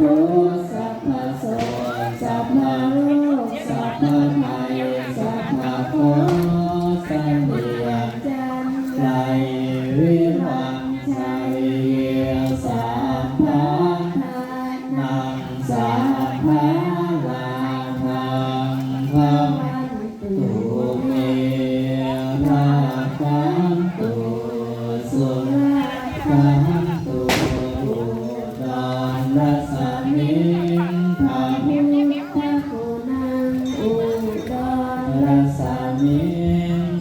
todos. มิ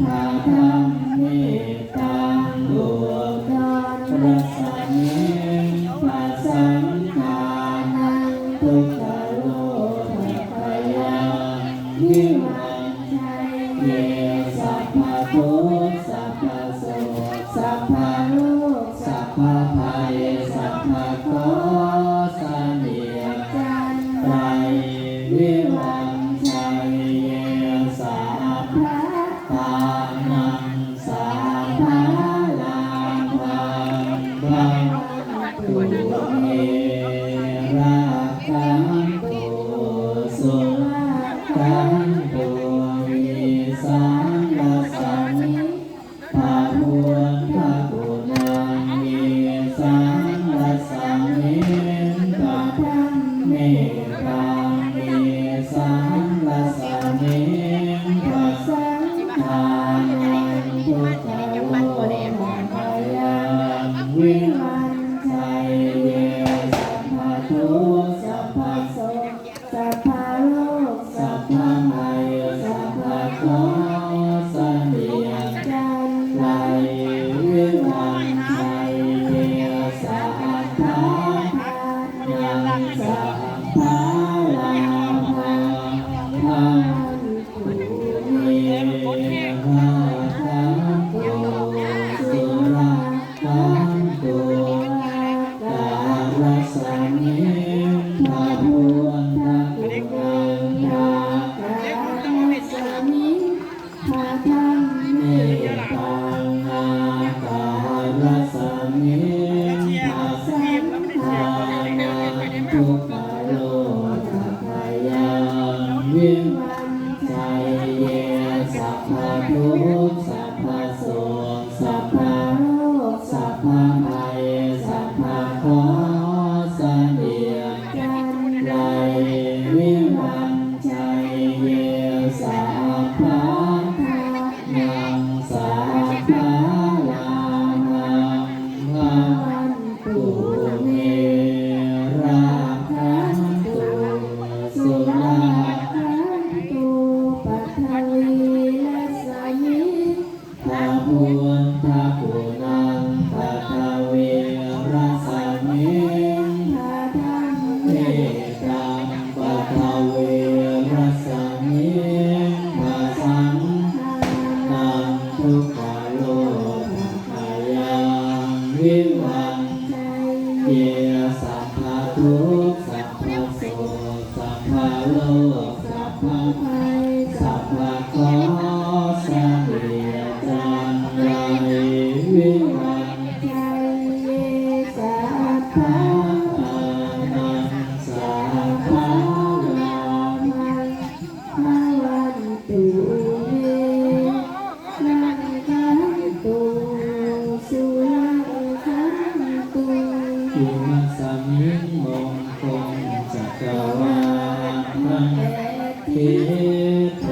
ทาธังเมตตังบุกังรัสมิปัสสังฆานังทุกขโลทัพยานิมังชัยเยสัพพะทุสัพพะโส Oh. วิวังเย เท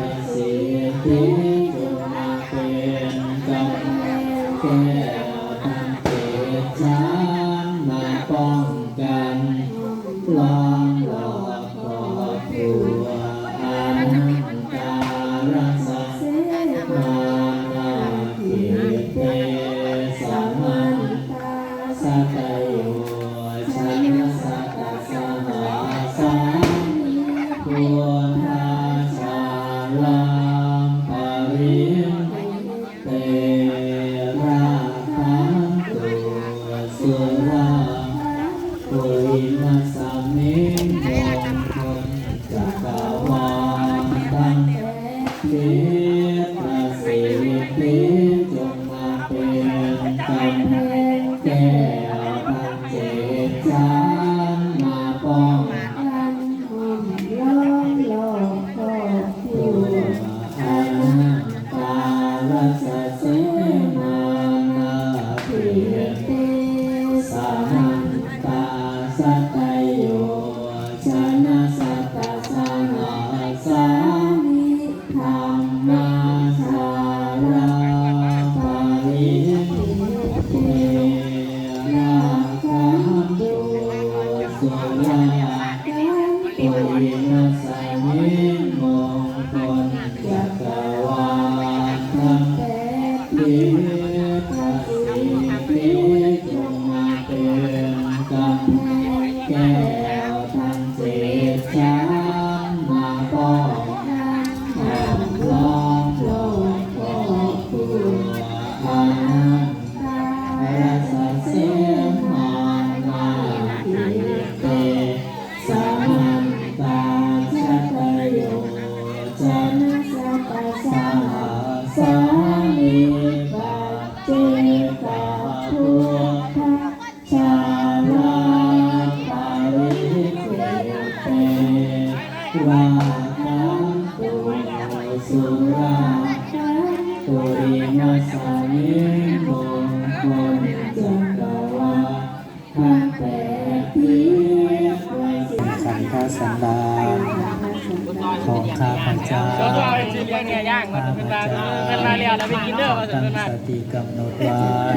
ข้าพเจ้าก็เอาไปซื้อเลี้ยงเนี่ยย่างมาเป็นมาเป็นมาเรียนแล้วไปกินเด้อมาถึงตั้งเป็นมาสติกำหนดไว้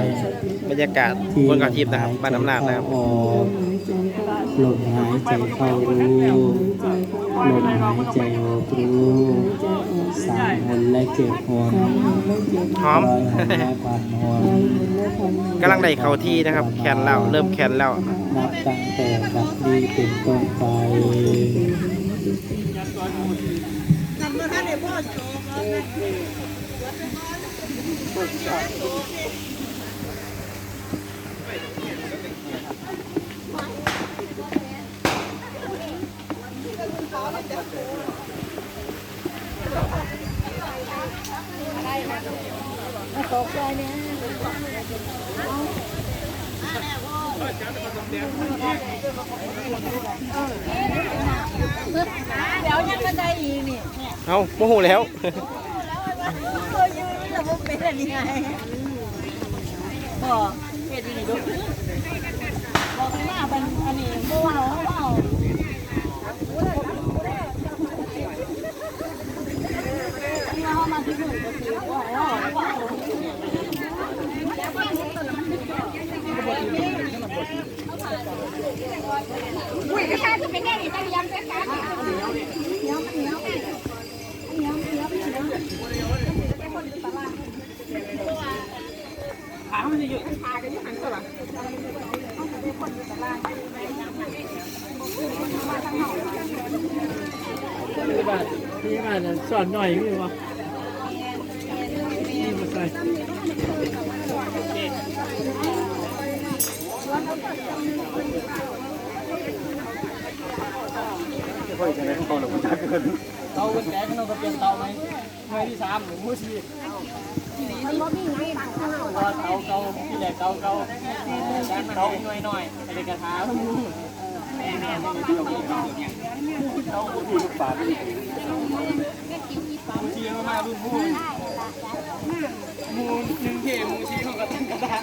บรรยากาศบนเกาะทิพย์นะครับบ้านน้ำนาดนะครับออกลมหายใจเข้ารู้ลมหายใจออกรู้สามหนและเจ็ดหนหอมร้อยหนและพันหนกำลังได้เข้าที่นะครับแคนแล้วเริ่มแคนแล้วนับตั้งแต่บัดนี้เป็นต้นไป 看的棒球，我们我是。 เดี๋ยวยังมาได้อีกนี่เอาโมโหแล้วเคยยืนแล้วมันเป็นอะไรไงบอกเฮ็ดดีดูบอกให้าเป็นอันนี้บ่เว้าเว้าที่เฮามาที่นู่นก็คือว่าอุ้ยก็ใช่จะเป็นแน่นี่ต้องย้ำด้วยกันย้ำย้ำย้ำย้ำย้ำ ที่บ้านที่บ้านสอนหน่อยพี่วะนี่มาใส่เตาเป็นแก๊สเราก็เปลี่ยนเตาไหมเมื่อที่สามหรือมือสี่ เตาเตาเตาที่แรกเตาเตาเตาหน่อยหน่อยอะไรกระทะเตาผู้ลูกปากมูชีมามาดูมูมูหนึ่งเทมูชีเขาก็ตั้งกระดาษ